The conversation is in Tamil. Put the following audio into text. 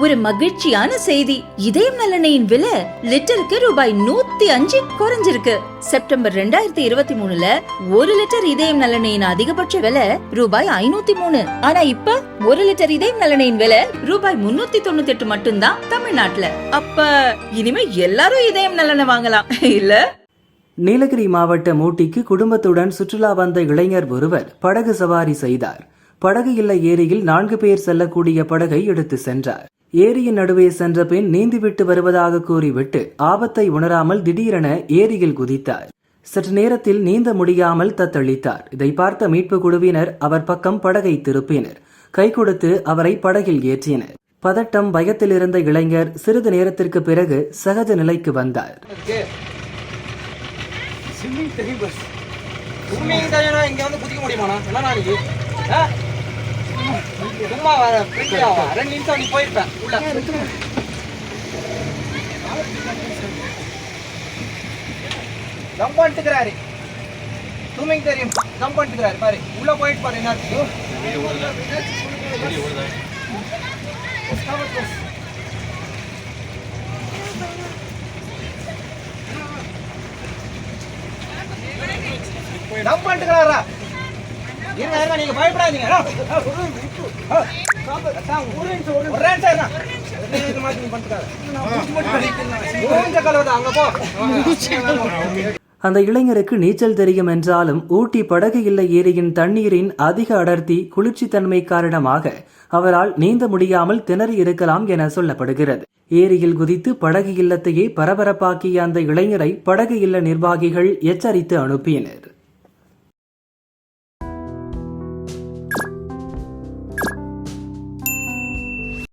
ஒரு மகிழ்ச்சியான செய்தி. இதயம் நல்லெண்ணெயின் விலை லிட்டருக்கு ரூபாய் நூத்தி அஞ்சு குறைஞ்சிருக்கு. செப்டம்பர் ரெண்டாயிரத்தி இருபத்தி மூணுல ஒரு லிட்டர் இதயம் நலனையின் அதிகபட்ச விலை ரூபாய் ஐநூத்தி மூணு. ஆனா இப்ப ஒரு லிட்டர் இதயம் நலனையின் விலை ரூபாய் முன்னூத்தி தொண்ணூத்தி எட்டு மட்டும்தான் தமிழ்நாட்டுல. அப்ப இனிமே எல்லாரும் இதயம் நலனை வாங்கலாம். இல்ல? நீலகிரி மாவட்டம் ஊட்டிக்கு குடும்பத்துடன் சுற்றுலா வந்த இளைஞர் ஒருவர் படகு சவாரி செய்தார். படகு இல்ல ஏரியில் நான்கு பேர் செல்லக்கூடிய படகை எடுத்து சென்றார். ஏரியின் நடுவே சென்ற பின் நீந்திவிட்டு வருவதாக கூறிவிட்டு ஆபத்தை உணராமல் திடீரென ஏரியில் குதித்தார். சற்று நேரத்தில் நீந்த முடியாமல் தத்தளித்தார். இதை பார்த்த மீட்பு குழுவினர் அவர் பக்கம் படகை திருப்பினர். கை கொடுத்து அவரை படகில் ஏற்றினர். பதட்டம் பயத்தில் இருந்த இளைஞர் சிறிது நேரத்திற்கு பிறகு சகஜ நிலைக்கு வந்தார். இங்க வந்து குதிக்க முடியுமாண்ணா? என்ன நாளைக்கு? சும்மா வர பிரிக்கியாவா ரெண்டு நிமிஷம் நீ போயிருப்பேன். உள்ள. ஜம்ப் பண்ணிட்டுக்கிறாரு ஸ்விம்மிங் தெரியும். ஜம்ப் பண்ணிட்டுக்கிறாரு பாரு. உள்ள போயிட்டு பாரு என்ன ஜம்ப் பண்ணிட்டுக்கிறாரா இருங்க நீங்க பயப்படாதீங்க. ஒரு நிமிஷம். ஒரு நிமிஷம், அந்த இளைஞருக்கு நீச்சல் தெரியும் என்றாலும் ஊட்டி படகு இல்ல ஏரியின் தண்ணீரின் அதிக அடர்த்தி குளிர்ச்சித்தன்மை காரணமாக அவரால் நீந்த முடியாமல் திணறி இருக்கலாம் என சொல்லப்படுகிறது. ஏரியில் குதித்து படகு இல்லத்தையே பரபரப்பாக்கிய அந்த இளைஞரை படகு இல்ல நிர்வாகிகள் எச்சரித்து அனுப்பினர்.